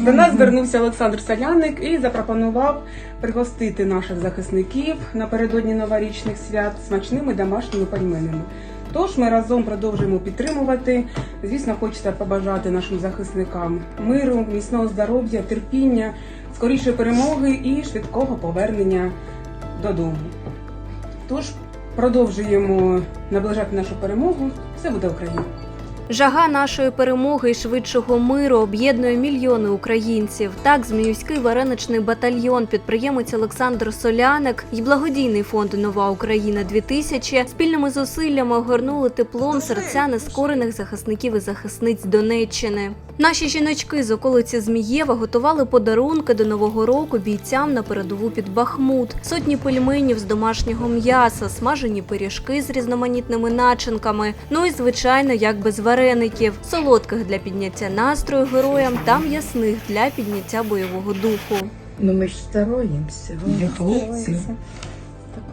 До нас звернувся Олександр Соляник і запропонував пригостити наших захисників напередодні новорічних свят смачними домашніми пельменями. Тож ми разом продовжуємо підтримувати. Звісно, хочеться побажати нашим захисникам миру, міцного здоров'я, терпіння, скорішої перемоги і швидкого повернення додому. Тож продовжуємо наближати нашу перемогу. Все буде Україна! Жага нашої перемоги і швидшого миру об'єднує мільйони українців. Так, Зміюський вареничний батальйон, підприємець Олександр Соляник і благодійний фонд Нова Україна 2000 спільними зусиллями огорнули теплом серця нескорених захисників і захисниць Донеччини. Наші жіночки з околиці Змієва готували подарунки до нового року бійцям на передову під Бахмут. Сотні пельменів з домашнього м'яса, смажені пиріжки з різноманітними начинками. Ну і звичайно, як без вареників, солодких для підняття настрою героям та м'ясних для підняття бойового духу. Ну ми ж стараємося. Для хлопців. Так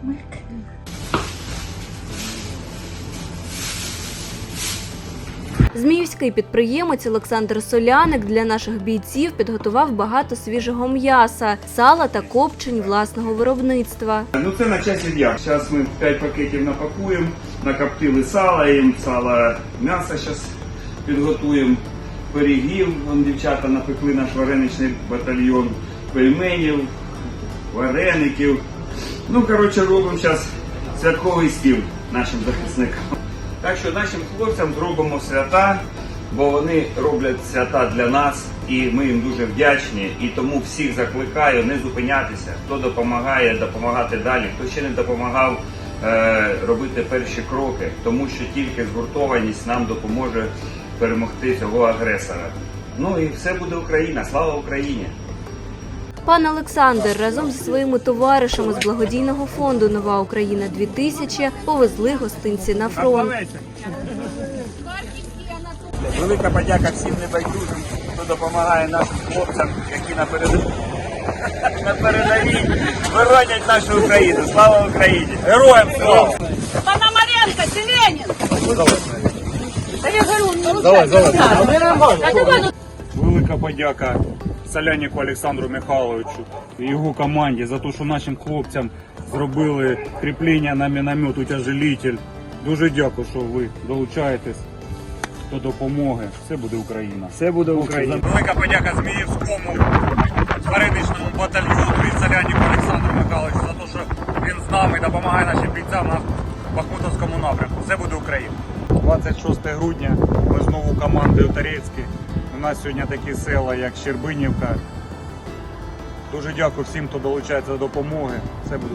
Зміївський підприємець Олександр Соляник для наших бійців підготував багато свіжого м'яса, сала та копчень власного виробництва. Ну це на часі дня. Зараз ми 5 пакетів напакуємо, накоптили сала їм, сала м'яса зараз підготуємо, пирігів, вон дівчата напекли наш вареничний батальйон, пельменів, вареників. Ну, коротше, робимо зараз святковий стіл нашим захисникам. Так що нашим хлопцям зробимо свята, бо вони роблять свята для нас, і ми їм дуже вдячні. І тому всіх закликаю не зупинятися. Хто допомагає, допомагати далі, хто ще не допомагав е, робити перші кроки, тому що тільки згуртованість нам допоможе перемогти цього агресора. Ну і все буде Україна. Слава Україні! Пан Олександр разом зі своїми товаришами з благодійного фонду Нова Україна 2000 повезли гостинці на фронт. Велика подяка всім небайдужим, хто допомагає нашим хлопцям, які на передовій на передовій боронять нашу Україну. Слава Україні! Героям слава! Пономаренко, говорю, ну, Давай, давай. давай, ну, Велика подяка Соляніку Олександру Михайловичу і його команді за те, що нашим хлопцям зробили кріплення на міномет утяжелитель. Дуже дякую, що ви долучаєтесь до допомоги. Все буде Україна. Все буде Україна. Велика подяка Зміївському вареничному батальйону і Соляніку Олександру Михайловичу за те, що він з нами допомагає нашим бійцям на Бахмутовському напрямку. Все буде Україна. 26 грудня ми знову командою Торецькі. Нас сьогодні такі села, як Щербинівка. Дуже дякую всім, хто долучається до допомоги. Все буде